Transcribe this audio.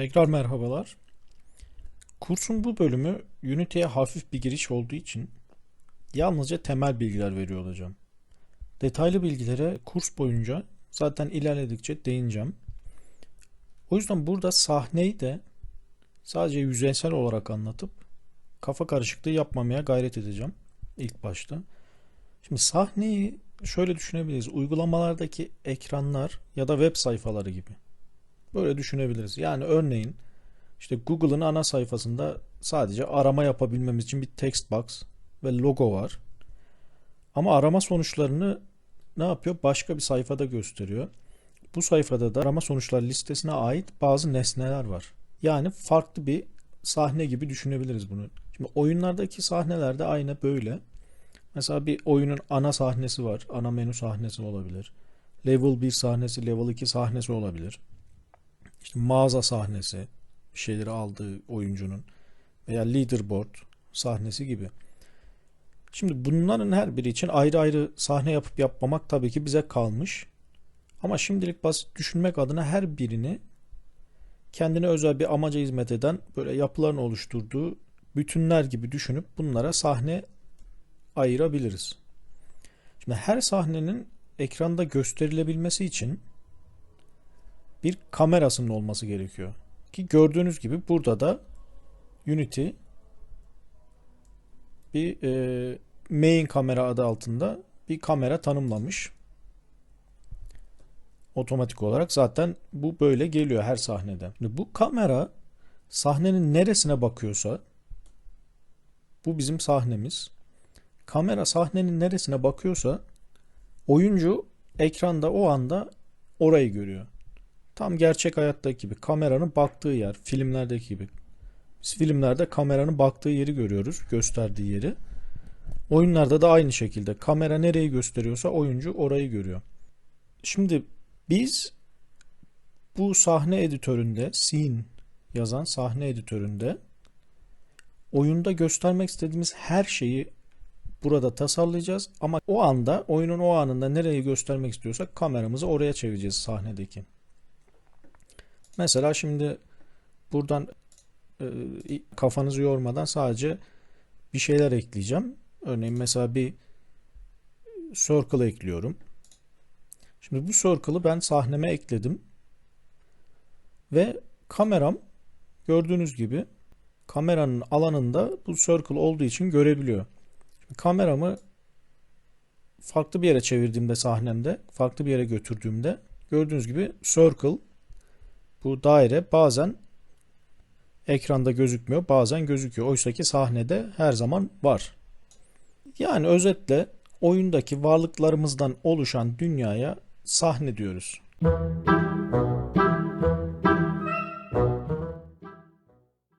Tekrar merhabalar. Kursun bu bölümü Unity'ye hafif bir giriş olduğu için yalnızca temel bilgiler veriyor olacağım. Detaylı bilgilere kurs boyunca zaten ilerledikçe değineceğim. O yüzden burada sahneyi de sadece yüzeysel olarak anlatıp kafa karışıklığı yapmamaya gayret edeceğim ilk başta. Şimdi sahneyi şöyle düşünebiliriz. Uygulamalardaki ekranlar ya da web sayfaları gibi. Böyle düşünebiliriz. Yani örneğin işte Google'ın ana sayfasında sadece arama yapabilmemiz için bir text box ve logo var. Ama arama sonuçlarını ne yapıyor? Başka bir sayfada gösteriyor. Bu sayfada da arama sonuçları listesine ait bazı nesneler var. Yani farklı bir sahne gibi düşünebiliriz bunu. Şimdi oyunlardaki sahneler de aynı böyle. Mesela bir oyunun ana sahnesi var. Ana menü sahnesi olabilir. Level 1 sahnesi, level 2 sahnesi olabilir. İşte mağaza sahnesi, bir şeyleri aldığı oyuncunun veya leaderboard sahnesi gibi. Şimdi bunların her biri için ayrı ayrı sahne yapıp yapmamak tabii ki bize kalmış. Ama şimdilik basit düşünmek adına her birini kendine özel bir amaca hizmet eden böyle yapıların oluşturduğu bütünler gibi düşünüp bunlara sahne ayırabiliriz. Şimdi her sahnenin ekranda gösterilebilmesi için bir kamerasının olması gerekiyor. Ki gördüğünüz gibi burada da Unity bir e, main kamera adı altında bir kamera tanımlamış. Otomatik olarak zaten bu böyle geliyor her sahnede. Bu kamera sahnenin neresine bakıyorsa bu bizim sahnemiz. Kamera sahnenin neresine bakıyorsa oyuncu ekranda o anda orayı görüyor. Tam gerçek hayattaki gibi kameranın baktığı yer, filmlerdeki gibi. Biz filmlerde kameranın baktığı yeri görüyoruz, gösterdiği yeri. Oyunlarda da aynı şekilde kamera nereyi gösteriyorsa oyuncu orayı görüyor. Şimdi biz bu sahne editöründe, scene yazan sahne editöründe oyunda göstermek istediğimiz her şeyi burada tasarlayacağız ama o anda oyunun o anında nereyi göstermek istiyorsak kameramızı oraya çevireceğiz sahnedeki. Mesela şimdi buradan e, kafanızı yormadan sadece bir şeyler ekleyeceğim. Örneğin mesela bir circle ekliyorum. Şimdi bu circle'ı ben sahneme ekledim. Ve kameram gördüğünüz gibi kameranın alanında bu circle olduğu için görebiliyor. Şimdi kameramı farklı bir yere çevirdiğimde sahnemde, farklı bir yere götürdüğümde gördüğünüz gibi circle bu daire bazen ekranda gözükmüyor, bazen gözüküyor. Oysa ki sahnede her zaman var. Yani özetle oyundaki varlıklarımızdan oluşan dünyaya sahne diyoruz.